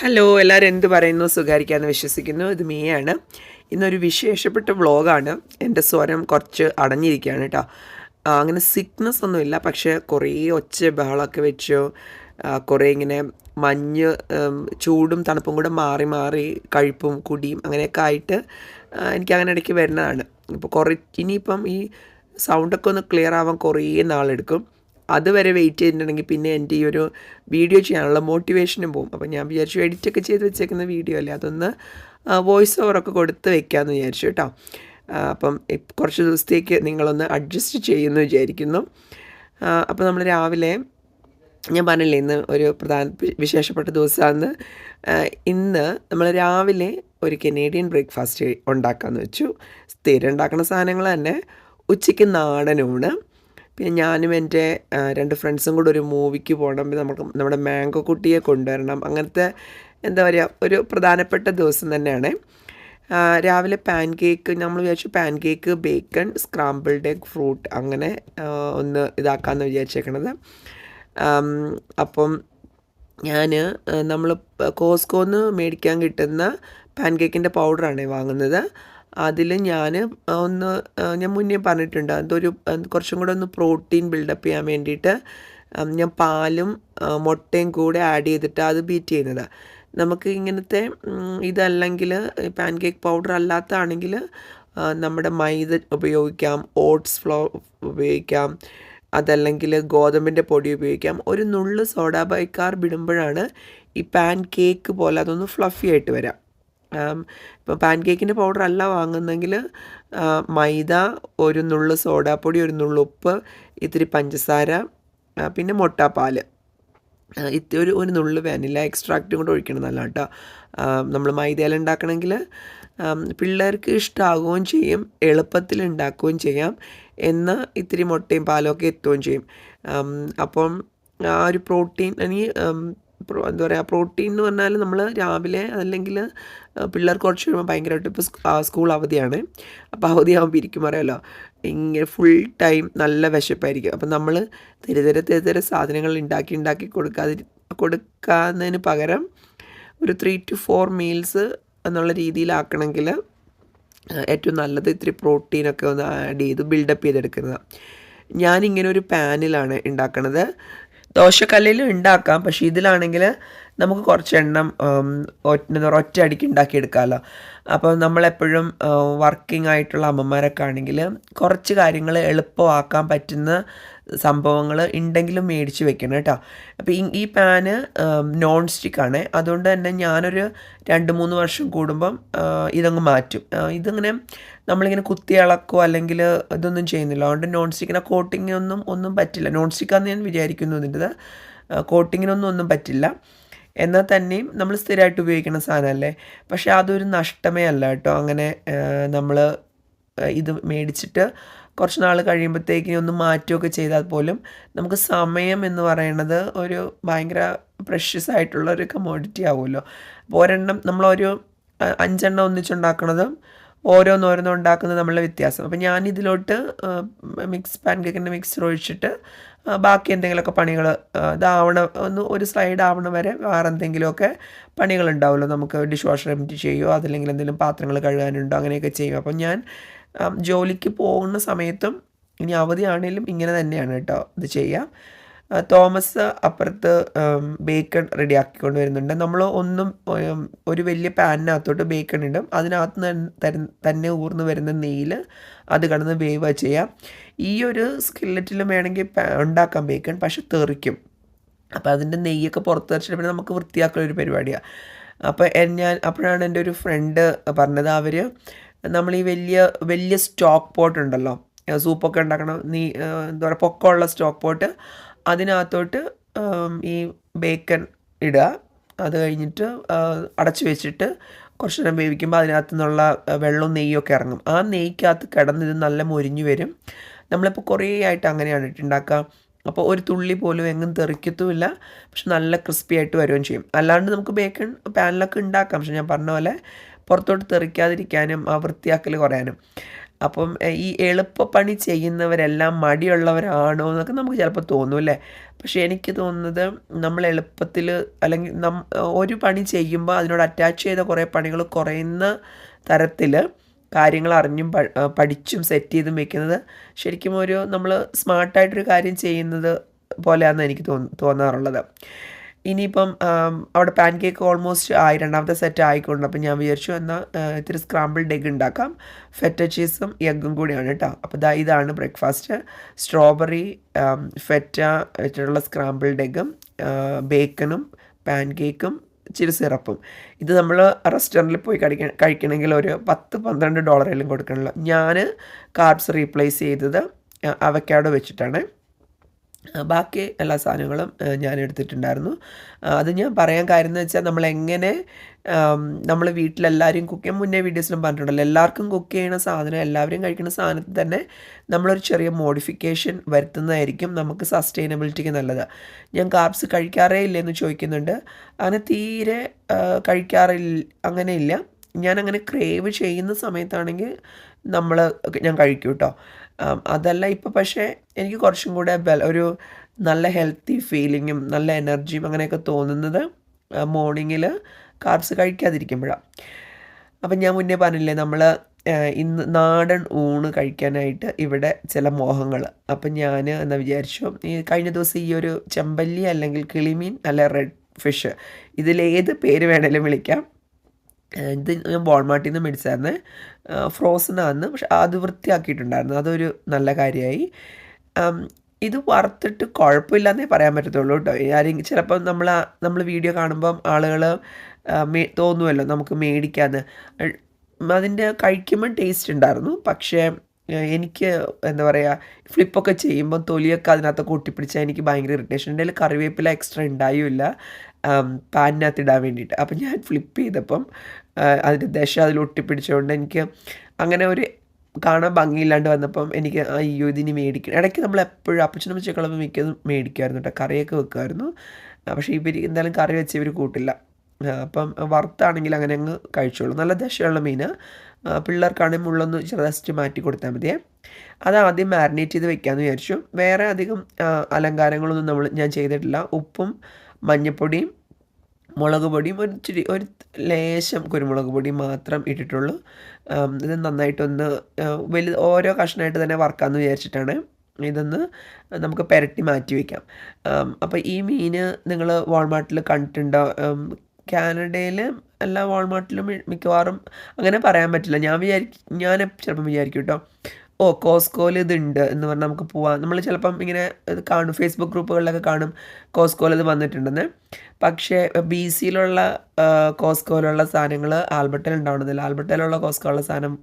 Hello എല്ലാവരും എന്ത് പറയുന്നു? സുഖാരിക്കാമെന്ന് വിശ്വസിക്കുന്നു. ഇത് മീയാണ്. ഇന്നൊരു വിശേഷപ്പെട്ട വ്ളോഗാണ്. എന്റെ സ്വരം കുറച്ച് അടഞ്ഞിരിക്കുകയാണ് കേട്ടോ. അങ്ങനെ സിക്നസ് ഒന്നുമില്ല പക്ഷേ കുറേ ഒച്ച ബഹളമൊക്കെ വെച്ചു. കുറേ ഇങ്ങനെ മഞ്ഞ് ചൂടും തണുപ്പും കൂടെ മാറി മാറി കഴിപ്പും കുടിയും അങ്ങനെയൊക്കെ ആയിട്ട് എനിക്ക് അങ്ങനെ ഇടയ്ക്ക് വരുന്നതാണ്. ഇപ്പോൾ കുറേ ഇനിയിപ്പം ഈ സൗണ്ടൊക്കെ ഒന്ന് ക്ലിയർ ആവാൻ കുറേ നാളെടുക്കും. അതുവരെ വെയിറ്റ് ചെയ്തിട്ടുണ്ടെങ്കിൽ പിന്നെ എന്റെ ഈ ഒരു വീഡിയോ ചെയ്യാനുള്ള മോട്ടിവേഷനും പോകും. അപ്പോൾ ഞാൻ വിചാരിച്ചു എഡിറ്റൊക്കെ ചെയ്ത് വെച്ചേക്കുന്ന വീഡിയോ അല്ലേ? അതൊന്ന് വോയിസ് ഓവറൊക്കെ കൊടുത്ത് വെക്കാമെന്ന് വിചാരിച്ചു കേട്ടോ. അപ്പം കുറച്ച് ദിവസത്തേക്ക് നിങ്ങളൊന്ന് അഡ്ജസ്റ്റ് ചെയ്യുമെന്ന് വിചാരിക്കുന്നു. അപ്പോൾ നമ്മൾ രാവിലെ ഞാൻ പറഞ്ഞില്ലേ ഇന്ന് ഒരു പ്രധാന വിശേഷപ്പെട്ട ദിവസമാണ് ഇന്ന് നമ്മൾ രാവിലെ ഒരു കനേഡിയൻ ബ്രേക്ക്ഫാസ്റ്റ് ഉണ്ടാക്കാമെന്ന് വെച്ചു. സ്ഥിരം ഉണ്ടാക്കുന്ന സാധനങ്ങൾ തന്നെ ഉച്ചയ്ക്ക് നാടനൂണ് പിന്നെ ഞാനും എന്റെ രണ്ട് ഫ്രണ്ട്സും കൂടെ ഒരു മൂവിക്ക് പോകണം നമുക്ക് നമ്മുടെ മാംഗോ കുട്ടിയെ കൊണ്ടുവരണം. അങ്ങനത്തെ എന്താ പറയുക ഒരു പ്രധാനപ്പെട്ട ദിവസം തന്നെയാണ്. രാവിലെ പാൻ കേക്ക് നമ്മൾ വിചാരിച്ചു pancake bacon scrambled egg fruit അങ്ങനെ ഒന്ന് ഇതാക്കാമെന്ന് വിചാരിച്ചേക്കണത്. അപ്പം ഞാൻ നമ്മൾ കോസ്കോന്ന് മേടിക്കാൻ കിട്ടുന്ന പാൻ കേക്കിന്റെ പൗഡറാണ് വാങ്ങുന്നത്. അതിൽ ഞാൻ ഒന്ന് ഞാൻ മുന്നേ പറഞ്ഞിട്ടുണ്ട്. അതൊരു കുറച്ചും കൂടെ ഒന്ന് പ്രോട്ടീൻ ബിൽഡപ്പ് ചെയ്യാൻ വേണ്ടിയിട്ട് ഞാൻ പാലും മുട്ടയും കൂടെ ആഡ് ചെയ്തിട്ട് അത് ബീറ്റ് ചെയ്യുന്നത്. നമുക്ക് ഇങ്ങനത്തെ ഇതല്ലെങ്കിൽ പാൻ കേക്ക് പൗഡർ അല്ലാത്തതാണെങ്കിൽ നമ്മുടെ മൈദ ഉപയോഗിക്കാം ഓട്സ് ഫ്ലോ ഉപയോഗിക്കാം അതല്ലെങ്കിൽ ഗോതമ്പിന്റെ പൊടി ഉപയോഗിക്കാം. ഒരു നുള്ള് സോഡ ബൈക്കാർ ഇടുമ്പോഴാണ് ഈ പാൻ കേക്ക് പോലെ അതൊന്ന് ഫ്ലഫി ആയിട്ട് വരാം. ഇപ്പോൾ പാൻ കേക്കിന്റെ പൗഡർ അല്ല വാങ്ങുന്നെങ്കിൽ മൈദ ഒരു നുള്ള് സോഡാപ്പൊടി ഒരു നുള്ള് ഉപ്പ് ഇത്തിരി പഞ്ചസാര പിന്നെ മുട്ടാപ്പാൽ ഇത്തിരി ഒരു ഒരു നുള്ള് വാനില എക്സ്ട്രാക്റ്റും കൂടെ ഒഴിക്കണം നല്ല കേട്ടോ നമ്മൾ മൈദയിൽ ഉണ്ടാക്കണമെങ്കിൽ പിള്ളേർക്ക് ഇഷ്ടമാകുകയും ചെയ്യും എളുപ്പത്തിൽ ഉണ്ടാക്കുകയും ചെയ്യാം എന്ന് ഇത്തിരി മുട്ടയും പാലൊക്കെ എത്തുകയും ചെയ്യും. അപ്പം ആ ഒരു പ്രോട്ടീൻ പ്രോ എന്താ പറയുക പ്രോട്ടീൻ എന്ന് പറഞ്ഞാൽ നമ്മൾ രാവിലെ അല്ലെങ്കിൽ പിള്ളേർ കുറച്ച് കഴിയുമ്പോൾ ഭയങ്കരമായിട്ട് ഇപ്പോൾ സ്കൂൾ അവധിയാണ്. അപ്പോൾ അവധിയാകുമ്പോൾ ഇരിക്കും അറിയാമല്ലോ ഇങ്ങനെ ഫുൾ ടൈം നല്ല വിശപ്പായിരിക്കും. അപ്പം നമ്മൾ തെരുതെര തെരുതെര സാധനങ്ങൾ ഉണ്ടാക്കി ഉണ്ടാക്കി കൊടുക്കാതി കൊടുക്കാതിന് പകരം ഒരു ത്രീ ടു ഫോർ മീൽസ് എന്നുള്ള രീതിയിലാക്കണമെങ്കിൽ ഏറ്റവും നല്ലത് ഇത്തിരി പ്രോട്ടീനൊക്കെ ഒന്ന് ആഡ് ചെയ്ത് ബിൽഡപ്പ് ചെയ്തെടുക്കുന്നതാണ് ഞാനിങ്ങനെ ഒരു പാനിലാണ് ഉണ്ടാക്കണത് ദോശക്കല്ലിലും ഉണ്ടാക്കാം. പക്ഷേ ഇതിലാണെങ്കിൽ നമുക്ക് കുറച്ച് എണ്ണം ഒറ്റ അടിക്ക് ഉണ്ടാക്കിയെടുക്കാമല്ലോ അപ്പോൾ നമ്മളെപ്പോഴും വർക്കിംഗ് ആയിട്ടുള്ള അമ്മമാരൊക്കെ ആണെങ്കിൽ കുറച്ച് കാര്യങ്ങൾ എളുപ്പമാക്കാൻ പറ്റുന്ന സംഭവങ്ങൾ ഉണ്ടെങ്കിലും മേടിച്ച് വെക്കണം കേട്ടോ. അപ്പോൾ ഈ പാന് നോൺ സ്റ്റിക്കാണ് അതുകൊണ്ട് തന്നെ ഞാനൊരു രണ്ട് മൂന്ന് വർഷം കൂടുമ്പം ഇതങ്ങ് മാറ്റും. ഇതിങ്ങനെ നമ്മളിങ്ങനെ കുത്തി ഇളക്കോ അല്ലെങ്കിൽ ഇതൊന്നും ചെയ്യുന്നില്ല. അതുകൊണ്ട് നോൺ സ്റ്റിക്കിനെ കോട്ടിങ്ങിനൊന്നും ഒന്നും പറ്റില്ല. നോൺ സ്റ്റിക്കാന്ന് ഞാൻ വിചാരിക്കുന്നു ഇതിന്റെത്. കോട്ടിങ്ങിനൊന്നും ഒന്നും പറ്റില്ല. എന്നാൽ തന്നെയും നമ്മൾ സ്ഥിരമായിട്ട് ഉപയോഗിക്കുന്ന സാധനമല്ലേ? പക്ഷേ അതൊരു നഷ്ടമേ അല്ല കേട്ടോ. അങ്ങനെ നമ്മൾ ഇത് മേടിച്ചിട്ട് കുറച്ച് നാൾ കഴിയുമ്പോഴത്തേക്കിനും ഒന്ന് മാറ്റുകയൊക്കെ ചെയ്താൽ പോലും നമുക്ക് സമയം എന്ന് പറയുന്നത് ഒരു ഭയങ്കര പ്രഷ്യസ് ആയിട്ടുള്ള ഒരു കമോഡിറ്റി ആവുമല്ലോ. അപ്പോൾ ഒരെണ്ണം നമ്മളൊരു അഞ്ചെണ്ണം ഒന്നിച്ചുണ്ടാക്കണതും ഓരോന്നോരോന്നും ഉണ്ടാക്കുന്നത് നമ്മളുടെ വ്യത്യാസം. അപ്പോൾ ഞാൻ ഇതിലോട്ട് മിക്സ് പാൻ കേക്കിന്റെ മിക്സർ ഒഴിച്ചിട്ട് ബാക്കി എന്തെങ്കിലുമൊക്കെ പണികൾ ഇതാവണ ഒന്ന് ഒരു സ്ലൈഡ് ആവണ വരെ വേറെ എന്തെങ്കിലുമൊക്കെ പണികളുണ്ടാവുമല്ലോ. നമുക്ക് ഡിഷ് വാഷർ എംറ്റി ചെയ്യുമോ അതല്ലെങ്കിൽ എന്തെങ്കിലും പാത്രങ്ങൾ കഴുകാനുണ്ടോ അങ്ങനെയൊക്കെ ചെയ്യും അപ്പം ഞാൻ ജോലിക്ക് പോകുന്ന സമയത്തും ഇനി അവധിയാണേലും ഇങ്ങനെ തന്നെയാണ് കേട്ടോ ഇത് ചെയ്യുക തോമസ് അപ്പുറത്ത് ബേക്കൺ റെഡി ആക്കിക്കൊണ്ട് വരുന്നുണ്ട്. നമ്മൾ ഒന്നും ഒരു വലിയ പാനിനകത്തോട്ട് ബേക്കൺ ഇടും. അതിനകത്ത് തന്നെ ഊർന്ന് വരുന്ന നെയ്യിൽ അത് കടന്ന് വേവ് ചെയ്യാം. ഈ ഒരു സ്കില്ലറ്റിലും വേണമെങ്കിൽ ഉണ്ടാക്കാം ബേക്കൺ പക്ഷെ തെറിക്കും. അപ്പോൾ അതിന്റെ നെയ്യൊക്കെ പുറത്ത് വെച്ചിട്ട് പിന്നെ നമുക്ക് വൃത്തിയാക്കുന്ന ഒരു പരിപാടിയാണ് അപ്പോൾ ഞാൻ അപ്പോഴാണ് എന്റെ ഒരു ഫ്രണ്ട് പറഞ്ഞത്. അവർ നമ്മൾ ഈ വലിയ വലിയ സ്റ്റോക്ക് പോട്ട് ഉണ്ടല്ലോ. സൂപ്പൊക്കെ ഉണ്ടാക്കണം നീ എന്താ പറയുക പൊക്കമുള്ള സ്റ്റോക്ക് പോട്ട് അതിനകത്തോട്ട് ഈ ബേക്കൺ ഇടുക. അത് കഴിഞ്ഞിട്ട് അടച്ചു വെച്ചിട്ട് കുറച്ച് നേരം വേവിക്കുമ്പോൾ അതിനകത്തു നിന്നുള്ള വെള്ളവും നെയ്യൊക്കെ ഇറങ്ങും. ആ നെയ്ക്കകത്ത് കിടന്ന് ഇത് നല്ല മൊരിഞ്ഞു വരും. നമ്മളിപ്പോൾ കുറേ ആയിട്ട് അങ്ങനെയാണ് ഇട്ടുണ്ടാക്കുക. അപ്പോൾ ഒരു തുള്ളി പോലും എങ്ങും തെറിക്കത്തുമില്ല. പക്ഷെ നല്ല ക്രിസ്പി ആയിട്ട് വരികയും ചെയ്യും. അല്ലാണ്ട് നമുക്ക് ബേക്കൺ പാനിലൊക്കെ ഉണ്ടാക്കാം. പക്ഷെ ഞാൻ പറഞ്ഞ പോലെ പുറത്തോട്ട് തെറിക്കാതിരിക്കാനും ആ വൃത്തിയാക്കൽ കുറയാനും. അപ്പം ഈ എളുപ്പപ്പണി ചെയ്യുന്നവരെല്ലാം മടിയുള്ളവരാണോ എന്നൊക്കെ നമുക്ക് ചിലപ്പോൾ തോന്നും അല്ലേ? പക്ഷേ എനിക്ക് തോന്നുന്നത് നമ്മൾ എളുപ്പത്തിൽ അല്ലെങ്കിൽ നം ഒരു പണി ചെയ്യുമ്പോൾ അതിനോട് അറ്റാച്ച് ചെയ്ത കുറേ പണികൾ കുറയുന്ന തരത്തിൽ കാര്യങ്ങൾ അറിഞ്ഞും പഠിച്ചും സെറ്റ് ചെയ്തും വെക്കുന്നത് ശരിക്കും ഒരു നമ്മൾ സ്മാർട്ടായിട്ടൊരു കാര്യം ചെയ്യുന്നത് പോലെയാണെന്ന് എനിക്ക് തോന്നു തോന്നാറുള്ളത്. ഇനിയിപ്പം അവിടെ പാൻ കേക്ക് ഓൾമോസ്റ്റ് ആയി രണ്ടാമത്തെ സെറ്റ് ആയിക്കൊണ്ട് അപ്പം ഞാൻ വിചാരിച്ചു എന്നാൽ ഇത്തിരി സ്ക്രാമ്പിൾഡ് എഗ് ഉണ്ടാക്കാം. ഫെറ്റ ചീസും എഗ്ഗും കൂടിയാണ് കേട്ടോ അപ്പോൾ ദാ ഇതാണ് ബ്രേക്ക്ഫാസ്റ്റ് സ്ട്രോബെറി ഫെറ്റ വെച്ചിട്ടുള്ള സ്ക്രാമ്പിൾഡ് എഗ്ഗും ബേക്കണും പാൻ കേക്കും ഇച്ചിരി സിറപ്പും ഇത് നമ്മൾ റെസ്റ്റോറന്റിൽ പോയി കഴിക്കാൻ കഴിക്കണമെങ്കിൽ ഒരു പത്ത് പന്ത്രണ്ട് ഡോളറെങ്കിലും കൊടുക്കണമല്ലോ ഞാൻ കാർഡ്സ് റീപ്ലേസ് ചെയ്തത് അവക്കാഡോ വെച്ചിട്ടാണ്. ബാക്കി എല്ലാ സാധനങ്ങളും ഞാൻ എടുത്തിട്ടുണ്ടായിരുന്നു അത് ഞാൻ പറയാൻ കാര്യം എന്ന് വെച്ചാൽ നമ്മൾ എങ്ങനെ നമ്മൾ വീട്ടിലെല്ലാവരും കുക്ക് ചെയ്യാൻ മുന്നേ വീഡിയോസിലും പറഞ്ഞിട്ടുണ്ടല്ലോ എല്ലാവർക്കും കുക്ക് ചെയ്യുന്ന സാധനം എല്ലാവരും കഴിക്കുന്ന സാധനത്തിൽ തന്നെ നമ്മളൊരു ചെറിയ മോഡിഫിക്കേഷൻ വരുത്തുന്നതായിരിക്കും നമുക്ക് സസ്റ്റൈനബിലിറ്റിക്ക് നല്ലത്. ഞാൻ കാർബ്സ് കഴിക്കാറേ ഇല്ല എന്ന് ചോദിക്കുന്നുണ്ട്. അങ്ങനെ തീരെ കഴിക്കാറില്ല അങ്ങനെ ഇല്ല. ഞാൻ അങ്ങനെ ക്രേവ് ചെയ്യുന്ന സമയത്താണെങ്കിൽ നമ്മൾ ഞാൻ കഴിക്കും കേട്ടോ അതല്ല ഇപ്പോൾ പക്ഷേ എനിക്ക് കുറച്ചും കൂടെ ബല ഒരു നല്ല ഹെൽത്തി ഫീലിങ്ങും നല്ല എനർജിയും അങ്ങനെയൊക്കെ തോന്നുന്നത് മോർണിംഗിൽ കാർബ്സ് കഴിക്കാതിരിക്കുമ്പോഴാണ് അപ്പം ഞാൻ മുന്നേ പറഞ്ഞില്ലേ നമ്മൾ ഇന്ന് നാടൻ ഊണ് കഴിക്കാനായിട്ട് ഇവിടെ ചില മോഹങ്ങൾ അപ്പം ഞാൻ എന്നാ വിചാരിച്ചു ഈ കഴിഞ്ഞ ദിവസം ഈ ഒരു ചെമ്പല്ലി അല്ലെങ്കിൽ കിളിമീൻ അല്ല റെഡ് ഫിഷ് ഇതിലേത് പേര് വേണേലും വിളിക്കാം. ഇത് ഞാൻ വാൾമാർട്ടിൽ നിന്ന് മേടിച്ചായിരുന്നു ഫ്രോസൺ ആണ് പക്ഷെ അത് വൃത്തിയാക്കിയിട്ടുണ്ടായിരുന്നു. അതൊരു നല്ല കാര്യമായി ഇത് വറുത്തിട്ട് കുഴപ്പമില്ലെന്നേ പറയാൻ പറ്റത്തുള്ളൂ കേട്ടോ. ആരെങ്കിലും ചിലപ്പം നമ്മൾ നമ്മൾ വീഡിയോ കാണുമ്പം ആളുകൾ തോന്നുമല്ലോ നമുക്ക് മേടിക്കാന്ന്. അതിന്റെ കഴിക്കുമ്പോൾ ടേസ്റ്റ് ഉണ്ടായിരുന്നു. പക്ഷേ എനിക്ക് എന്താ പറയുക ഫ്ലിപ്പൊക്കെ ചെയ്യുമ്പോൾ തൊലിയൊക്കെ അതിനകത്തൊക്കെ ഒട്ടിപ്പിടിച്ചാൽ എനിക്ക് ഭയങ്കര ഇറിറ്റേഷൻ എന്റെ കറിവേപ്പില എക്സ്ട്രാ ഉണ്ടായുമില്ല പാനിനകത്ത് ഇടാൻ വേണ്ടിയിട്ട്. അപ്പം ഞാൻ ഫ്ലിപ്പ് ചെയ്തപ്പം അതിന്റെ ദശ അതിൽ ഒട്ടിപ്പിടിച്ചുകൊണ്ട് എനിക്ക് അങ്ങനെ ഒരു കാണാൻ ഭംഗിയില്ലാണ്ട് വന്നപ്പം എനിക്ക് അയ്യോ ഇതിനി മേടിക്കണം. ഇടയ്ക്ക് നമ്മൾ എപ്പോഴും അപ്പച്ചനും അമ്മച്ചക്കളും മിക്കതും മേടിക്കുമായിരുന്നു കേട്ടോ കറിയൊക്കെ വെക്കുമായിരുന്നു. പക്ഷേ ഇവർ എന്തായാലും കറി വെച്ച് ഇവർ കൂട്ടില്ല. അപ്പം വറുത്താണെങ്കിൽ അങ്ങനെ അങ്ങ് കഴിച്ചോളൂ. നല്ല ദശയുള്ള മീൻ. പിള്ളേർക്കാണെങ്കിൽ മുള്ളൊന്ന് ജസ്റ്റ് മാറ്റി കൊടുത്താൽ മതിയേ. അത് ആദ്യം മാരിനേറ്റ് ചെയ്ത് വെക്കാമെന്ന് വിചാരിച്ചു. വേറെ അധികം അലങ്കാരങ്ങളൊന്നും നമ്മൾ ഞാൻ ചെയ്തിട്ടില്ല. ഉപ്പും മഞ്ഞൾപ്പൊടിയും മുളക് പൊടിയും ഒരു ഇച്ചിരി ഒരു ലേശം കുരുമുളക് പൊടി മാത്രം ഇട്ടിട്ടുള്ളൂ. ഇത് നന്നായിട്ടൊന്ന് വലുത് ഓരോ കഷ്ണമായിട്ട് തന്നെ വറക്കാമെന്ന് വിചാരിച്ചിട്ടാണ് ഇതൊന്ന് നമുക്ക് പെരട്ടി മാറ്റി വയ്ക്കാം അപ്പോൾ ഈ മീന് നിങ്ങൾ വാൾമാർട്ടിൽ കണ്ടിട്ടുണ്ടോ? കാനഡയിൽ എല്ലാ വാൾമാർട്ടിലും മിക്കവാറും അങ്ങനെ പറയാൻ പറ്റില്ല. ഞാൻ വിചാരിക്കും ഞാൻ ചിലപ്പം വിചാരിക്കും കേട്ടോ ഓ കോസ്കോയിൽ ഇതുണ്ട് എന്ന് പറഞ്ഞാൽ നമുക്ക് പോവാം. നമ്മൾ ചിലപ്പം ഇങ്ങനെ ഇത് കാണും. ഫേസ്ബുക്ക് ഗ്രൂപ്പുകളിലൊക്കെ കാണും കോസ്കോയിൽ ഇത് വന്നിട്ടുണ്ടെന്ന്. പക്ഷേ ബി സിയിലുള്ള കോസ്കോയിലുള്ള സാധനങ്ങൾ ആൽബർട്ടയിൽ ഉണ്ടാവണമെന്നില്ല ആൽബർട്ടയിലുള്ള കോസ്കോയുള്ള സാധനം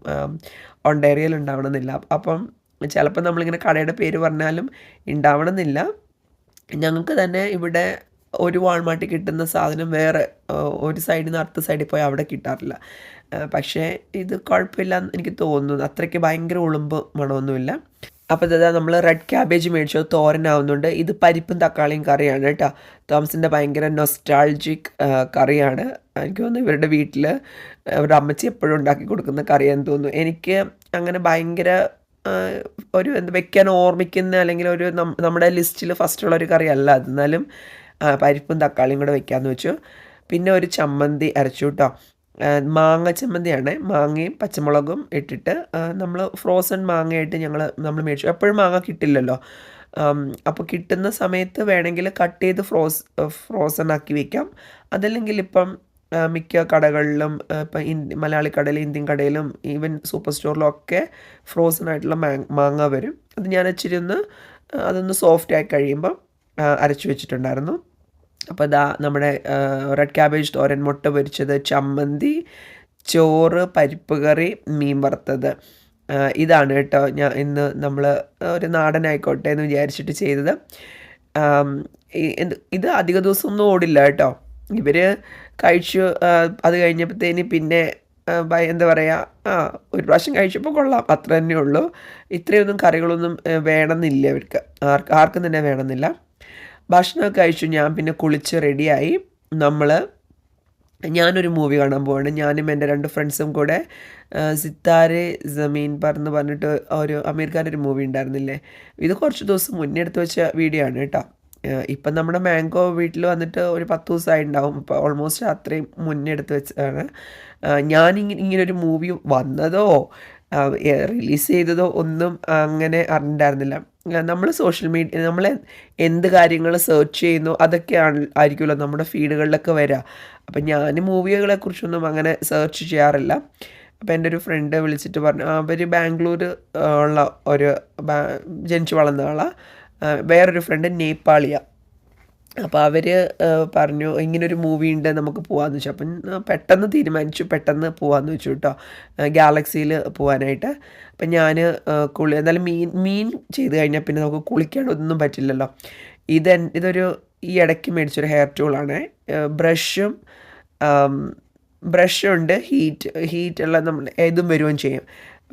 ഒണ്ടേറിയയിൽ ഉണ്ടാവണമെന്നില്ല അപ്പം ചിലപ്പോൾ നമ്മളിങ്ങനെ കടയുടെ പേര് പറഞ്ഞാലും ഉണ്ടാവണമെന്നില്ല ഞങ്ങൾക്ക് തന്നെ ഇവിടെ ഒരു വാൾമാർട്ടിൽ കിട്ടുന്ന സാധനം വേറെ ഒരു സൈഡിൽ നിന്ന് അടുത്ത സൈഡിൽ പോയി അവിടെ കിട്ടാറില്ല. പക്ഷേ ഇത് കുഴപ്പമില്ല എന്ന് എനിക്ക് തോന്നുന്നു. അത്രയ്ക്ക് ഭയങ്കര ഉളുമ്പ് മണമൊന്നുമില്ല. അപ്പോൾ ഇതാ നമ്മൾ റെഡ് ക്യാബേജ് മേടിച്ചത് തോരനാവുന്നുണ്ട്. ഇത് പരിപ്പും തക്കാളിയും കറിയാണ് കേട്ടോ. തോമസിന്റെ ഭയങ്കര നൊസ്റ്റാൾജിക് കറിയാണ്. എനിക്ക് തോന്നുന്നു ഇവരുടെ വീട്ടിൽ അവരുടെ അമ്മച്ചി എപ്പോഴും ഉണ്ടാക്കി കൊടുക്കുന്ന കറിയാന്ന് തോന്നുന്നു. എനിക്ക് അങ്ങനെ ഭയങ്കര ഒരു എന്ത് വെക്കാൻ ഓർമ്മിക്കുന്ന അല്ലെങ്കിൽ ഒരു നമ്മുടെ ലിസ്റ്റിൽ ഫസ്റ്റുള്ള ഒരു കറിയല്ല. എന്നാലും പരിപ്പും തക്കാളിയും കൂടെ വെക്കാമെന്ന് വെച്ചു. പിന്നെ ഒരു ചമ്മന്തി അരച്ചു കേട്ടോ. മാങ്ങ ചമ്മന്തിയാണ്. മാങ്ങയും പച്ചമുളകും ഇട്ടിട്ട് നമ്മൾ ഫ്രോസൺ മാങ്ങയായിട്ട് ഞങ്ങൾ നമ്മൾ മേടിച്ചു. എപ്പോഴും മാങ്ങ കിട്ടില്ലല്ലോ. അപ്പോൾ കിട്ടുന്ന സമയത്ത് വേണമെങ്കിൽ കട്ട് ചെയ്ത് ഫ്രോസ് ഫ്രോസൺ ആക്കി വെക്കാം. അതല്ലെങ്കിൽ ഇപ്പം മിക്ക കടകളിലും ഇപ്പം ഇന്ത്യ മലയാളി കടയിലും ഇന്ത്യൻ കടയിലും ഈവൻ സൂപ്പർ സ്റ്റോറിലും ഒക്കെ ഫ്രോസൺ ആയിട്ടുള്ള മാങ്ങ വരും. അത് ഞാൻ ഇച്ചിരി ഒന്ന് അതൊന്ന് സോഫ്റ്റ് ആയി കഴിയുമ്പം അരച്ചു വെച്ചിട്ടുണ്ടായിരുന്നു. അപ്പോൾ ഇതാ നമ്മുടെ റെഡ് ക്യാബേജ് തോരൻ മുട്ട പൊരിച്ചത് ചമ്മന്തി ചോറ് പരിപ്പ് കറി മീൻ വറുത്തത്. ഇതാണ് കേട്ടോ ഞാൻ ഇന്ന് നമ്മൾ ഒരു നാടനായിക്കോട്ടെ എന്ന് വിചാരിച്ചിട്ട് ചെയ്തത്. ഇത് അധിക ദിവസമൊന്നും ഓടില്ല കേട്ടോ. ഇവർ കഴിച്ചു അത് കഴിഞ്ഞപ്പോഴത്തേന് പിന്നെ എന്താ പറയുക ആ ഒരു പ്രാവശ്യം കഴിച്ചപ്പോൾ കൊള്ളാം അത്ര തന്നെ ഉള്ളൂ ഇത്രയൊന്നും കറികളൊന്നും വേണമെന്നില്ല ഇവർക്ക്. ആർക്ക് ആർക്കും തന്നെ വേണമെന്നില്ല. ഭക്ഷണമൊക്കെ കഴിച്ചു ഞാൻ പിന്നെ കുളിച്ച് റെഡിയായി നമ്മൾ ഞാനൊരു മൂവി കാണാൻ പോവാണ്. ഞാനും എന്റെ രണ്ട് ഫ്രണ്ട്സും കൂടെ സിത്താരെ ജമീൻ പർ എന്ന് പറഞ്ഞിട്ട് ഒരു അമീർ ഖാൻ ഒരു മൂവി ഉണ്ടായിരുന്നില്ലേ? ഇത് കുറച്ച് ദിവസം മുന്നേ എടുത്ത് വെച്ച വീഡിയോ ആണ് കേട്ടോ. ഇപ്പം നമ്മുടെ മാംഗോ വീട്ടിൽ വന്നിട്ട് ഒരു പത്ത് ദിവസമായി ഉണ്ടാവും ഇപ്പോൾ ഓൾമോസ്റ്റ് അത്രയും മുന്നേ എടുത്ത് വെച്ചതാണ്. ഞാൻ ഇങ്ങനെ ഇങ്ങനൊരു മൂവി വന്നതോ റിലീസ് ചെയ്തതോ ഒന്നും അങ്ങനെ അറിഞ്ഞിട്ടുണ്ടായിരുന്നില്ല. നമ്മൾ സോഷ്യൽ മീഡിയ നമ്മൾ എന്ത് കാര്യങ്ങൾ സെർച്ച് ചെയ്യുന്നു അതൊക്കെയാണ് ആയിരിക്കുമല്ലോ നമ്മുടെ ഫീഡുകളിലൊക്കെ വരിക അപ്പം ഞാൻ മൂവികളെ കുറിച്ചൊന്നും അങ്ങനെ സെർച്ച് ചെയ്യാറില്ല. അപ്പോൾ എന്റെ ഒരു ഫ്രണ്ട് വിളിച്ചിട്ട് പറഞ്ഞു അവർ ബാംഗ്ലൂർ ഉള്ള ഒരു ജനിച്ചു വളർന്ന ആളാണ് വേറൊരു ഫ്രണ്ട് നേപ്പാളിയാണ് അപ്പോൾ അവർ പറഞ്ഞു ഇങ്ങനൊരു മൂവി ഉണ്ട് നമുക്ക് പോകാമെന്ന് വെച്ചു. അപ്പം പെട്ടെന്ന് തീരുമാനിച്ചു പെട്ടെന്ന് പോകാമെന്ന് വെച്ചു കേട്ടോ ഗാലക്സിയിൽ പോകാനായിട്ട് അപ്പം ഞാൻ കുളി എന്തായാലും മീൻ മീൻ ചെയ്ത് കഴിഞ്ഞാൽ പിന്നെ നമുക്ക് കുളിക്കാൻ ഒന്നും പറ്റില്ലല്ലോ. ഇത് ഇതൊരു ഈ ഇടയ്ക്ക് മേടിച്ചൊരു ഹെയർ ടൂളാണ് ബ്രഷും ബ്രഷുണ്ട് ഹീറ്റ് ഹീറ്റ് ഉള്ള നമ്മൾ ഏതും വരുകയും ചെയ്യും.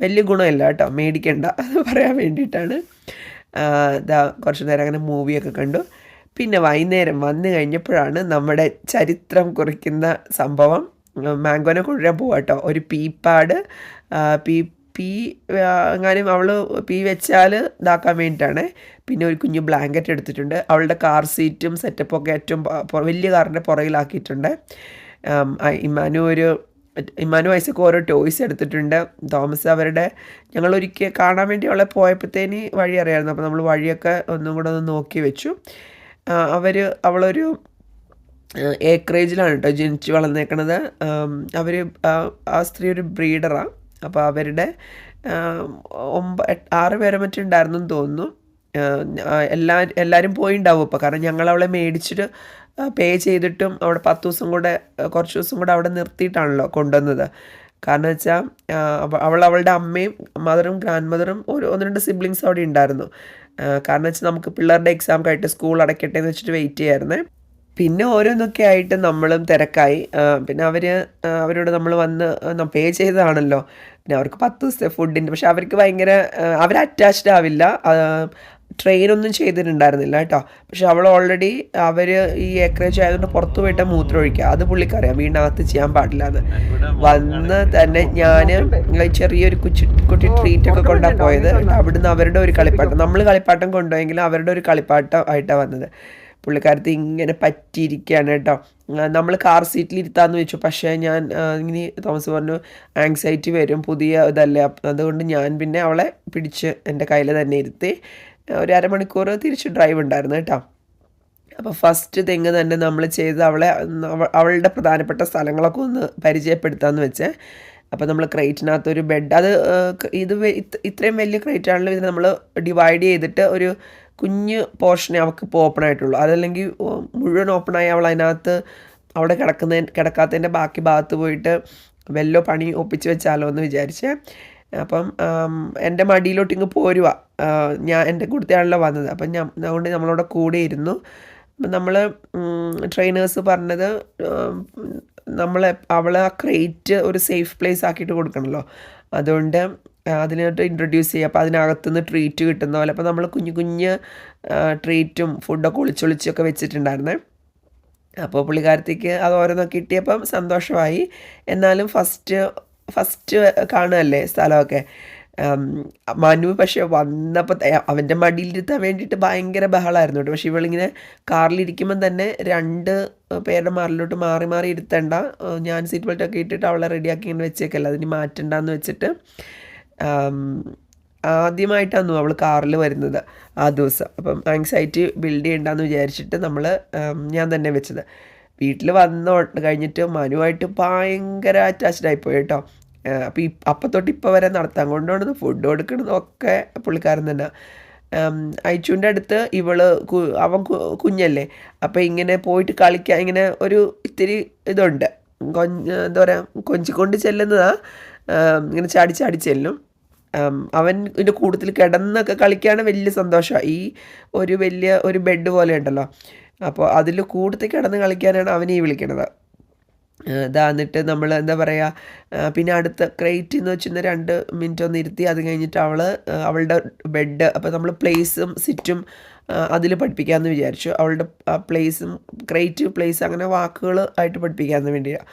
വലിയ ഗുണമില്ല കേട്ടോ മേടിക്കേണ്ട അത് പറയാൻ വേണ്ടിയിട്ടാണ്. കുറച്ച് നേരം അങ്ങനെ മൂവിയൊക്കെ കണ്ടു. പിന്നെ വൈകുന്നേരം വന്നു കഴിഞ്ഞപ്പോഴാണ് നമ്മുടെ ചരിത്രം കുറിക്കുന്ന സംഭവം. മാംഗോനെ കൊണ്ടുവരാൻ പോവാട്ടോ ഒരു പീപ്പാട് പീ പീ എങ്ങാനും അവൾ പീ വെച്ചാൽ ഇതാക്കാൻ വേണ്ടിയിട്ടാണ്. പിന്നെ ഒരു കുഞ്ഞു ബ്ലാങ്കറ്റ് എടുത്തിട്ടുണ്ട്. അവളുടെ കാർ സീറ്റും സെറ്റപ്പും ഒക്കെ ഏറ്റവും വലിയ കാറിന്റെ പുറകിലാക്കിയിട്ടുണ്ട്. ഇമാനു ഒരു ഇമ്മാനു വയസ്സൊക്കെ ഓരോ ടോയ്സ് എടുത്തിട്ടുണ്ട്. തോമസ് അവരുടെ ഞങ്ങൾ ഒരിക്കൽ കാണാൻ വേണ്ടി അവളെ പോയപ്പോഴത്തേന് വഴി അറിയായിരുന്നു അപ്പോൾ നമ്മൾ വഴിയൊക്കെ ഒന്നും കൂടെ ഒന്ന് നോക്കി വെച്ചു. അവർ അവളൊരു ഏക്കറേജിലാണ് കേട്ടോ ജനിച്ച് വളർന്നേക്കണത്. അവർ ആ സ്ത്രീ ഒരു ബ്രീഡറാണ് അപ്പോൾ അവരുടെ ഒമ്പ ആറ് പേരെ മറ്റുണ്ടായിരുന്നു എന്ന് തോന്നുന്നു. എല്ലാ എല്ലാവരും പോയിണ്ടാവും ഇപ്പോൾ കാരണം ഞങ്ങൾ അവളെ മേടിച്ചിട്ട് പേ ചെയ്തിട്ടും അവിടെ പത്ത് ദിവസം കൂടെ കുറച്ച് ദിവസം കൂടെ അവിടെ നിർത്തിയിട്ടാണല്ലോ കൊണ്ടുവന്നത്. കാരണം വെച്ചാൽ അവൾ അവളുടെ അമ്മയും മദറും ഗ്രാൻഡ് മദറും ഒരു ഒന്ന് രണ്ട് സിബ്ലിങ്സ് അവിടെ ഉണ്ടായിരുന്നു. കാരണം വെച്ചാൽ നമുക്ക് പിള്ളേരുടെ എക്സാം കഴിഞ്ഞിട്ട് സ്കൂൾ അടയ്ക്കട്ടെ എന്ന് വെച്ചിട്ട് വെയിറ്റ് ചെയ്യായിരുന്നു. പിന്നെ ഓരോന്നൊക്കെ ആയിട്ട് നമ്മളും തിരക്കായി. പിന്നെ അവർ അവരോട് നമ്മൾ വന്ന് പേ ചെയ്തതാണല്ലോ. പിന്നെ അവർക്ക് പത്ത് ദിവസത്തെ ഫുഡിന്റെ പക്ഷെ അവർക്ക് ഭയങ്കര അവർ അറ്റാച്ച്ഡ് ആവില്ല. ട്രെയിനൊന്നും ചെയ്തിട്ടുണ്ടായിരുന്നില്ല കേട്ടോ. പക്ഷെ അവൾ ഓൾറെഡി അവർ ഈ ഏക്കറേജ് ആയതുകൊണ്ട് പുറത്തു പോയിട്ട് മൂത്രം ഒഴിക്കുക. അത് പുള്ളിക്കറിയാം. വീടിനകത്ത് ചെയ്യാൻ പാടില്ല എന്ന്. വന്ന് തന്നെ ഞാൻ ചെറിയൊരു കുച്ചി കുട്ടി ട്രീറ്റ് ഒക്കെ കൊണ്ടാണ് പോയത്. അവിടുന്ന് അവരുടെ ഒരു കളിപ്പാട്ടം. നമ്മൾ കളിപ്പാട്ടം കൊണ്ടുപോയെങ്കിലും അവരുടെ ഒരു കളിപ്പാട്ടം ആയിട്ടാണ് വന്നത്. പുള്ളിക്കാരത്ത് ഇങ്ങനെ പറ്റിയിരിക്കുകയാണ് കേട്ടോ. നമ്മൾ കാർ സീറ്റിൽ ഇരുത്താമെന്ന് വെച്ചു. പക്ഷേ ഞാൻ ഇനി തോമസ് പറഞ്ഞു ആങ്സൈറ്റി വരും. പുതിയ ഇതല്ലേ. അതുകൊണ്ട് ഞാൻ പിന്നെ അവളെ പിടിച്ച് എന്റെ കയ്യിൽ തന്നെ ഇരുത്തി ഒരു അരമണിക്കൂർ തിരിച്ച് ഡ്രൈവ് ഉണ്ടായിരുന്നു കേട്ടോ. അപ്പോൾ ഫസ്റ്റ് തെങ്ങ് തന്നെ നമ്മൾ ചെയ്ത് അവളെ അവളുടെ പ്രധാനപ്പെട്ട സ്ഥലങ്ങളൊക്കെ ഒന്ന് പരിചയപ്പെടുത്താമെന്ന് വെച്ച്. അപ്പോൾ നമ്മൾ ക്രേറ്റിനകത്ത് ഒരു ബെഡ് അത് ഇത് ഇത്രയും വലിയ ക്രേറ്റ് ആണല്ലോ നമ്മൾ ഡിവൈഡ് ചെയ്തിട്ട് ഒരു കുഞ്ഞ് പോർഷനെ അവൾക്ക് ഇപ്പോൾ ഓപ്പൺ ആയിട്ടുള്ളൂ. അതല്ലെങ്കിൽ മുഴുവൻ ഓപ്പണായി അവൾ അതിനകത്ത് അവിടെ കിടക്കുന്ന കിടക്കാത്തതിന്റെ ബാക്കി ഭാഗത്ത് പോയിട്ട് വെല്ലോ പണി ഒപ്പിച്ച് വെച്ചാലോ എന്ന് വിചാരിച്ച്. അപ്പം എന്റെ മടിയിലോട്ട് ഇങ്ങ് പോരുക ഞാൻ എന്റെ കൂട്ടത്തിലാണല്ലോ വന്നത്. അപ്പം ഞാൻ അതുകൊണ്ട് നമ്മളവിടെ കൂടെ ഇരുന്നു. അപ്പം നമ്മൾ ട്രെയിനേഴ്സ് പറഞ്ഞത് നമ്മൾ അവളെ ആ ക്രേറ്റ് ഒരു സേഫ് പ്ലേസ് ആക്കിയിട്ട് കൊടുക്കണമല്ലോ അതുകൊണ്ട് അതിനായിട്ട് ഇൻട്രൊഡ്യൂസ് ചെയ്യുക അപ്പോൾ അതിനകത്തുനിന്ന് ട്രീറ്റ് കിട്ടുന്ന പോലെ. അപ്പോൾ നമ്മൾ കുഞ്ഞു കുഞ്ഞ് ട്രീറ്റും ഫുഡൊക്കെ ഒളിച്ചൊളിച്ചൊക്കെ വെച്ചിട്ടുണ്ടായിരുന്നേ. അപ്പോൾ പുള്ളിക്കാരത്തേക്ക് അത് ഓരോന്നൊക്കെ കിട്ടിയപ്പം സന്തോഷമായി. എന്നാലും ഫസ്റ്റ് ഫസ്റ്റ് കാണുകയല്ലേ സ്ഥലമൊക്കെ. മനു പക്ഷെ വന്നപ്പോൾ അവന്റെ മടിയിലിരുത്താൻ വേണ്ടിയിട്ട് ഭയങ്കര ബഹളമായിരുന്നു കേട്ടോ. പക്ഷെ ഇവളിങ്ങനെ കാറിലിരിക്കുമ്പം തന്നെ രണ്ട് പേരുടെ മാറിലോട്ട് മാറി മാറി ഇരുത്തണ്ട. ഞാൻ സീറ്റ് ബെൽറ്റ് ഒക്കെ ഇട്ടിട്ട് അവളെ റെഡിയാക്കി ഇങ്ങനെ വെച്ചേക്കല്ല. അതിന് മാറ്റണ്ടെന്ന് വെച്ചിട്ട് ആദ്യമായിട്ടാണ് അവൾ കാറിൽ വരുന്നത് ആ ദിവസം. അപ്പം ആങ്സൈറ്റി ബിൽഡ് ചെയ്യണ്ടെന്ന് വിചാരിച്ചിട്ട് നമ്മൾ ഞാൻ തന്നെ വെച്ചത്. വീട്ടിൽ വന്ന കഴിഞ്ഞിട്ട് മനുവായിട്ട് ഭയങ്കര അറ്റാച്ച്ഡ് ആയിപ്പോയി കേട്ടോ അപ്പോൾ ഈ അപ്പം തൊട്ട് ഇപ്പം വരെ നടത്താൻ കൊണ്ടുപോകണത് ഫുഡ് കൊടുക്കണതൊക്കെ പുള്ളിക്കാരൻ തന്നെ. അയച്ചുവിന്റെ അടുത്ത് ഇവൾ അവൻ കുഞ്ഞല്ലേ? അപ്പോൾ ഇങ്ങനെ പോയിട്ട് കളിക്കാൻ ഇങ്ങനെ ഒരു ഇത്തിരി ഇതുണ്ട്. കൊഞ്ച് എന്താ പറയുക കൊഞ്ചിക്കൊണ്ട് ചെല്ലുന്നതാ. ഇങ്ങനെ ചാടി ചാടി ചെല്ലും. അവൻ ഇതിന്റെ കൂടുതൽ കിടന്നൊക്കെ കളിക്കുകയാണ് വലിയ സന്തോഷമാണ് ഈ ഒരു വലിയ ഒരു ബെഡ് പോലെ ഉണ്ടല്ലോ. അപ്പോൾ അതിൽ കൂടുതൽ കിടന്ന് കളിക്കാനാണ് അവനെ വിളിക്കണത്. ഇതാ എന്നിട്ട് നമ്മൾ എന്താ പറയുക പിന്നെ അടുത്ത ക്രേറ്റ് എന്ന് വെച്ചിരുന്ന രണ്ട് മിനിറ്റ് ഒന്ന് ഇരുത്തി അത് കഴിഞ്ഞിട്ട് അവൾ അവളുടെ ബെഡ് അപ്പോൾ നമ്മൾ പ്ലേസും സിറ്റും അതിൽ പഠിപ്പിക്കാമെന്ന് വിചാരിച്ചു. അവളുടെ പ്ലേസും ക്രൈറ്റ് പ്ലേസ് അങ്ങനെ വാക്കുകൾ ആയിട്ട് പഠിപ്പിക്കാമെന്ന് വേണ്ടിയാണ്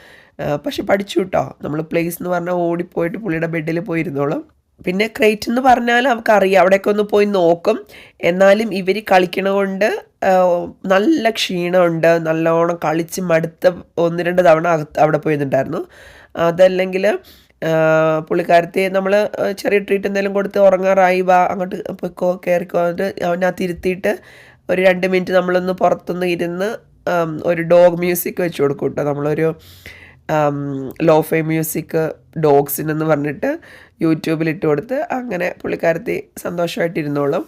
പക്ഷെ പഠിച്ചു കേട്ടോ നമ്മൾ പ്ലേസ് എന്ന് പറഞ്ഞാൽ ഓടിപ്പോയിട്ട് പുള്ളിയുടെ ബെഡിൽ പോയിരുന്നോളും. പിന്നെ ക്രേറ്റ് എന്ന് പറഞ്ഞാൽ നമുക്കറിയാം അവിടെയൊക്കെ ഒന്ന് പോയി നോക്കും. എന്നാലും ഇവർ കളിക്കണ കൊണ്ട് നല്ല ക്ഷീണമുണ്ട്. നല്ലോണം കളിച്ച് മടുത്ത ഒന്ന് രണ്ട് തവണ അവിടെ പോയിരുന്നുണ്ടായിരുന്നു അതല്ലെങ്കിൽ പുള്ളിക്കാരത്തെ നമ്മൾ ചെറിയ ട്രീറ്റ് എന്തെങ്കിലും കൊടുത്ത് ഉറങ്ങാറായി വാ അങ്ങോട്ട് പൊയ്ക്കോ കയറിക്കോ എന്നിട്ട് അവനകത്ത് ഇരുത്തിയിട്ട് ഒരു രണ്ട് മിനിറ്റ് നമ്മളൊന്ന് പുറത്തുനിന്ന് ഇരുന്ന് ഒരു ഡോഗ് മ്യൂസിക് വെച്ച് കൊടുക്കും കേട്ടോ നമ്മളൊരു ലോഫേ മ്യൂസിക് ഡോഗ്സിനെന്ന് പറഞ്ഞിട്ട് യൂട്യൂബിൽ ഇട്ട് കൊടുത്ത് അങ്ങനെ പുള്ളിക്കാരത്തി സന്തോഷമായിട്ടിരുന്നോളും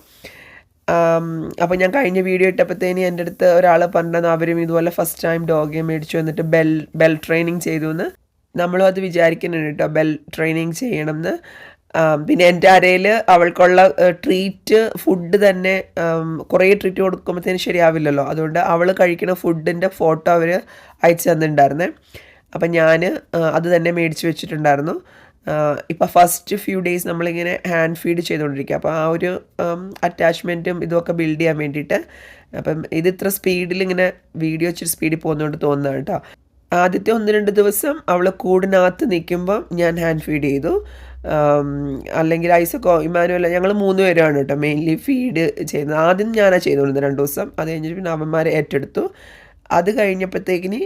അപ്പോൾ ഞാൻ കഴിഞ്ഞ വീഡിയോ ഇട്ടപ്പോഴത്തേന് എന്റെ അടുത്ത് ഒരാൾ പറഞ്ഞത് അവരും ഇതുപോലെ ഫസ്റ്റ് ടൈം ഡോഗിയെ മേടിച്ചു എന്നിട്ട് ബെൽ ബെൽ ട്രെയിനിങ് ചെയ്തു എന്ന് നമ്മളും അത് വിചാരിക്കുന്നുണ്ട് കേട്ടോ ബെൽ ട്രെയിനിങ് ചെയ്യണം എന്ന് പിന്നെ എന്റെ അരയിൽ അവൾക്കുള്ള ട്രീറ്റ് ഫുഡ് തന്നെ കുറേ ട്രീറ്റ് കൊടുക്കുമ്പോഴത്തേന് ശരിയാവില്ലല്ലോ. അതുകൊണ്ട് അവൾ കഴിക്കുന്ന ഫുഡിന്റെ ഫോട്ടോ അവർ അയച്ചു തന്നിട്ടുണ്ടായിരുന്നേ. അപ്പം ഞാൻ അത് തന്നെ മേടിച്ച് വെച്ചിട്ടുണ്ടായിരുന്നു. ഇപ്പം ഫസ്റ്റ് ഫ്യൂ ഡേയ്സ് നമ്മളിങ്ങനെ ഹാൻഡ് ഫീഡ് ചെയ്തുകൊണ്ടിരിക്കുക അപ്പോൾ ആ ഒരു അറ്റാച്ച്മെന്റും ഇതുമൊക്കെ ബിൽഡ് ചെയ്യാൻ വേണ്ടിയിട്ട്. അപ്പം ഇത് ഇത്ര സ്പീഡിൽ ഇങ്ങനെ വീഡിയോ ഇച്ചിരി സ്പീഡിൽ പോകുന്നതുകൊണ്ട് തോന്നുന്നതാണ് കേട്ടോ ആദ്യത്തെ ഒന്ന് രണ്ട് ദിവസം അവൾ കൂടിനകത്ത് നിൽക്കുമ്പം ഞാൻ ഹാൻഡ് ഫീഡ് ചെയ്തു. അല്ലെങ്കിൽ ഐസക്കോ ഇമാനുവല്ല ഞങ്ങൾ മൂന്ന് പേരാണ് കേട്ടോ മെയിൻലി ഫീഡ് ചെയ്യുന്നത്. ആദ്യം ഞാനാണ് ചെയ്തുകൊണ്ടിരുന്നത് രണ്ട് ദിവസം. അത് കഴിഞ്ഞിട്ട് പിന്നെ അവന്മാരെ ഏറ്റെടുത്തു. അത് കഴിഞ്ഞപ്പോഴത്തേക്കിന്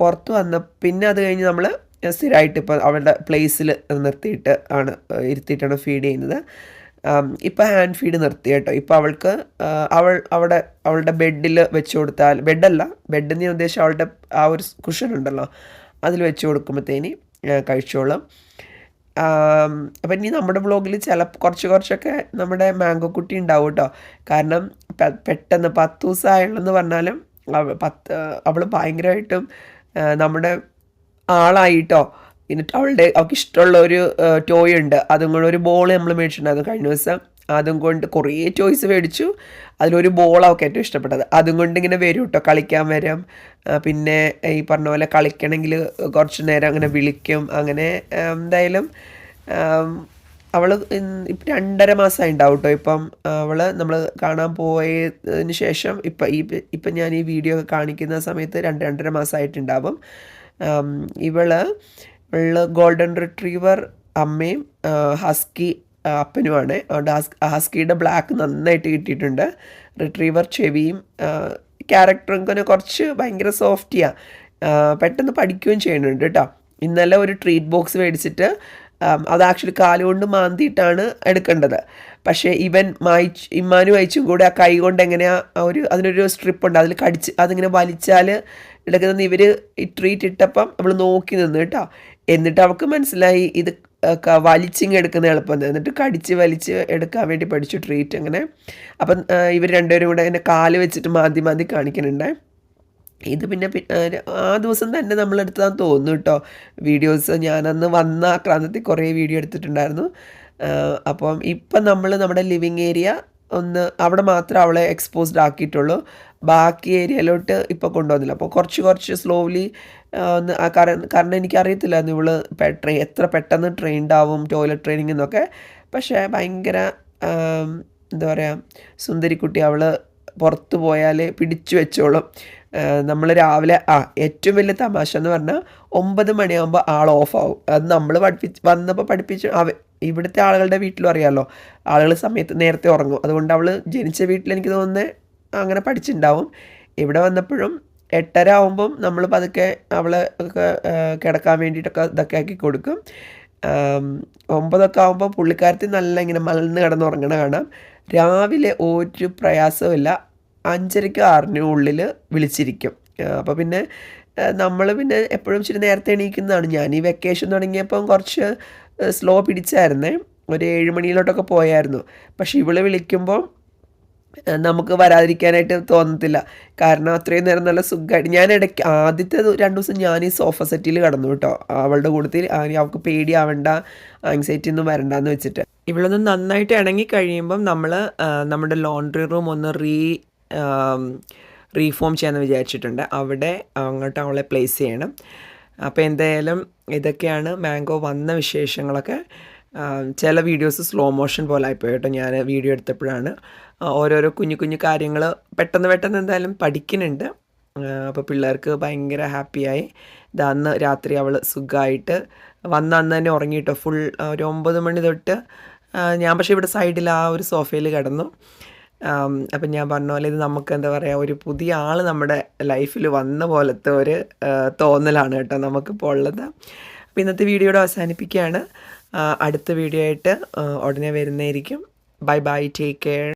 പുറത്ത് വന്ന പിന്നെ അത് കഴിഞ്ഞ് നമ്മൾ സ്ഥിരമായിട്ട് ഇപ്പോൾ അവളുടെ പ്ലേസിൽ നിർത്തിയിട്ട് ആണ് ഇരുത്തിയിട്ടാണ് ഫീഡ് ചെയ്യുന്നത്. ഇപ്പോൾ ഹാൻഡ് ഫീഡ് നിർത്തി കേട്ടോ. ഇപ്പോൾ അവൾക്ക് അവൾ അവിടെ അവളുടെ ബെഡിൽ വെച്ച് കൊടുത്താൽ ബെഡല്ല ബെഡെന്ന് ഞാൻ ഉദ്ദേശിച്ച അവളുടെ ആ ഒരു കുഷൻ ഉണ്ടല്ലോ അതിൽ വെച്ച് കൊടുക്കുമ്പോഴത്തേന് കഴിച്ചോളും. അപ്പം ഇനി നമ്മുടെ ബ്ലോഗിൽ ചില കുറച്ച് കുറച്ചൊക്കെ നമ്മുടെ മാംഗോ കുട്ടി ഉണ്ടാവും കേട്ടോ. കാരണം പെട്ടെന്ന് പത്ത് ദിവസമായുള്ളെന്ന് പറഞ്ഞാലും പത്ത് അവൾ ഭയങ്കരമായിട്ടും നമ്മുടെ ആളായിട്ടോ എന്നിട്ട് അവളുടെ അവൾക്ക് ഇഷ്ടമുള്ള ഒരു ടോയ് ഉണ്ട്. അതും കൊണ്ട് ഒരു ബോൾ നമ്മൾ മേടിച്ചിട്ടുണ്ടായിരുന്നു കഴിഞ്ഞ ദിവസം അതും കൊണ്ട് കുറേ ടോയ്സ് മേടിച്ചു. അതിലൊരു ബോൾ അവൾക്ക് ഏറ്റവും ഇഷ്ടപ്പെട്ടത്. അതും കൊണ്ട് ഇങ്ങനെ വരും കേട്ടോ കളിക്കാൻ വരാം. പിന്നെ ഈ പറഞ്ഞ പോലെ കളിക്കണമെങ്കിൽ കുറച്ച് നേരം അങ്ങനെ വിളിക്കും. അങ്ങനെ എന്തായാലും അവൾ ഇപ്പം രണ്ടര മാസമായി ഉണ്ടാവും കേട്ടോ ഇപ്പം അവൾ നമ്മൾ കാണാൻ പോയതിന് ശേഷം ഇപ്പം ഈ ഇപ്പം ഞാൻ ഈ വീഡിയോ കാണിക്കുന്ന സമയത്ത് രണ്ട് രണ്ടര മാസമായിട്ടുണ്ടാവും ഇവൾ ഗോൾഡൻ റിട്രീവർ അമ്മയും ഹസ്കി അപ്പനുമാണ്. അതുകൊണ്ട് ഹസ് ഹസ്കിയുടെ ബ്ലാക്ക് നന്നായിട്ട് കിട്ടിയിട്ടുണ്ട്. റിട്രീവർ ചെവിയും ക്യാരക്ടറും കുറച്ച് ഭയങ്കര സോഫ്റ്റിയാണ് പെട്ടെന്ന് പഠിക്കുകയും ചെയ്യുന്നുണ്ട് കേട്ടോ. ഇന്നലെ ഒരു ട്രീറ്റ് ബോക്സ് മേടിച്ചിട്ട് അത് ആക്ച്വലി കാലുകൊണ്ട് മാന്തിയിട്ടാണ് എടുക്കേണ്ടത്. പക്ഷേ ഇവൻ മായിച്ച് ഇമ്മാനും അയച്ചും കൂടെ ആ കൈ കൊണ്ട് എങ്ങനെയാ ഒരു അതിനൊരു സ്ട്രിപ്പ് ഉണ്ട്. അതിൽ കടിച്ച് അതിങ്ങനെ വലിച്ചാൽ എടുക്കുന്ന ഇവർ ട്രീറ്റ് ഇട്ടപ്പം അവൾ നോക്കി നിന്ന് കേട്ടോ. എന്നിട്ട് അവൾക്ക് മനസ്സിലായി ഇത് വലിച്ചിങ് എടുക്കുന്ന എളുപ്പം എന്നിട്ട് കടിച്ച് വലിച്ച് എടുക്കാൻ വേണ്ടി പഠിച്ചു ട്രീറ്റ് അങ്ങനെ അപ്പം ഇവർ രണ്ടുപേരും കൂടെ എന്നെ കാൽ വെച്ചിട്ട് മാന്തി മാന്തി കാണിക്കുന്നുണ്ടേ. ഇത് പിന്നെ ആ, ദിവസം തന്നെ നമ്മളെടുത്തതാന്ന് തോന്നുന്നു കേട്ടോ. വീഡിയോസ് ഞാനന്ന് വന്ന ആക്രാന്തത്തിൽ കുറേ വീഡിയോ എടുത്തിട്ടുണ്ടായിരുന്നു. അപ്പം ഇപ്പം നമ്മൾ നമ്മുടെ ലിവിങ് ഏരിയ ഒന്ന് അവിടെ മാത്രം അവളെ എക്സ്പോസ്ഡ് ആക്കിയിട്ടുള്ളൂ. ബാക്കി ഏരിയയിലോട്ട് ഇപ്പോൾ കൊണ്ടുവന്നില്ല. അപ്പോൾ കുറച്ച് കുറച്ച് സ്ലോലി ഒന്ന് കാരണം കാരണം എനിക്കറിയത്തില്ലായിരുന്നു ഇവൾ പെ- ട്രെയിൻ എത്ര പെട്ടെന്ന് ട്രെയിൻഡ് ആവും ടോയ്ലറ്റ് ട്രെയിനിങ് എന്നൊക്കെ. പക്ഷേ ഭയങ്കര എന്താ പറയുക സുന്ദരിക്കുട്ടി അവൾ പുറത്ത് പോയാൽ പിടിച്ചു വെച്ചോളും. നമ്മൾ രാവിലെ ആ ഏറ്റവും വലിയ തമാശ എന്ന് പറഞ്ഞാൽ ഒമ്പത് മണിയാകുമ്പോൾ ആൾ ഓഫ് ആവും അത് നമ്മൾ പഠിപ്പിച്ച് വന്നപ്പോൾ പഠിപ്പിച്ച് അവ ഇവിടുത്തെ ആളുകളുടെ വീട്ടിലും അറിയാമല്ലോ ആളുകൾ സമയത്ത് നേരത്തെ ഉറങ്ങും. അതുകൊണ്ട് അവൾ ജനിച്ച വീട്ടിൽ എനിക്ക് തോന്നുന്നത് അങ്ങനെ പഠിച്ചിട്ടുണ്ടാവും ഇവിടെ വന്നപ്പോഴും എട്ടര ആകുമ്പം നമ്മൾ പതുക്കെ അവളെ ഒക്കെ കിടക്കാൻ വേണ്ടിയിട്ടൊക്കെ ഇതൊക്കെ ആക്കി കൊടുക്കും. ഒമ്പതൊക്കെ ആകുമ്പോൾ പുള്ളിക്കാരത്തി നല്ല ഇങ്ങനെ മലന്ന് കിടന്നുറങ്ങണ കാണാം. രാവിലെ ഒരു പ്രയാസമില്ല അഞ്ചരയ്ക്ക് ആറിനും ഉള്ളിൽ വിളിച്ചിരിക്കും. അപ്പോൾ പിന്നെ നമ്മൾ പിന്നെ എപ്പോഴും ഇച്ചിരി നേരത്തെ എണീക്കുന്നതാണ്. ഞാൻ ഈ വെക്കേഷൻ തുടങ്ങിയപ്പം കുറച്ച് സ്ലോ പിടിച്ചായിരുന്നേ. ഒരു ഏഴ് മണിയിലോട്ടൊക്കെ പോയായിരുന്നു. പക്ഷേ ഇവൾ വിളിക്കുമ്പോൾ നമുക്ക് വരാതിരിക്കാനായിട്ട് തോന്നത്തില്ല. കാരണം അത്രയും നേരം നല്ല സുഖമായിട്ട് ഞാൻ ഇടയ്ക്ക് ആദ്യത്തെ രണ്ട് ദിവസം ഞാൻ ഈ സോഫ സെറ്റിൽ കടന്നു കേട്ടോ. അവളുടെ കൂട്ടത്തിൽ അവൾക്ക് പേടിയാവണ്ട ആങ്സൈറ്റി ഒന്നും വരണ്ടെന്ന് വെച്ചിട്ട്. ഇവളൊന്ന് നന്നായിട്ട് ഇണങ്ങി കഴിയുമ്പം നമ്മൾ നമ്മുടെ ലോണ്ട്രി റൂം ഒന്ന് റീ റീഫോം ചെയ്യാമെന്ന് വിചാരിച്ചിട്ടുണ്ട്. അവിടെ അങ്ങോട്ട് അവളെ പ്ലേസ് ചെയ്യണം. അപ്പോൾ എന്തായാലും ഇതൊക്കെയാണ് മാംഗോ വന്ന വിശേഷങ്ങളൊക്കെ. ചില വീഡിയോസ് സ്ലോ മോഷൻ പോലെ ആയിപ്പോയി കേട്ടോ. ഞാൻ വീഡിയോ എടുത്തപ്പോഴാണ്. ഓരോരോ കുഞ്ഞു കുഞ്ഞു കാര്യങ്ങൾ പെട്ടെന്ന് പെട്ടെന്ന് എന്തായാലും പഠിക്കുന്നുണ്ട്. അപ്പോൾ പിള്ളേർക്ക് ഭയങ്കര ഹാപ്പിയായി അന്ന് രാത്രി അവൾ സുഖമായിട്ട് വന്ന അന്ന് തന്നെ ഉറങ്ങിയിട്ടോ ഫുൾ ഒരു ഒമ്പത് മണി തൊട്ട് ഞാൻ പക്ഷേ ഇവിടെ സൈഡിൽ ആ ഒരു സോഫയിൽ കിടന്നു. അപ്പം ഞാൻ പറഞ്ഞ പോലെ ഇത് നമുക്ക് എന്താ പറയുക ഒരു പുതിയ ആൾ നമ്മുടെ ലൈഫിൽ വന്ന പോലത്തെ ഒരു തോന്നലാണ് കേട്ടോ നമുക്കിപ്പോൾ ഉള്ളത്. അപ്പോൾ ഇന്നത്തെ വീഡിയോയുടെ അവസാനിപ്പിക്കുകയാണ്. അടുത്ത വീഡിയോ ആയിട്ട് ഉടനെ വരുന്നതായിരിക്കും. Bye bye take care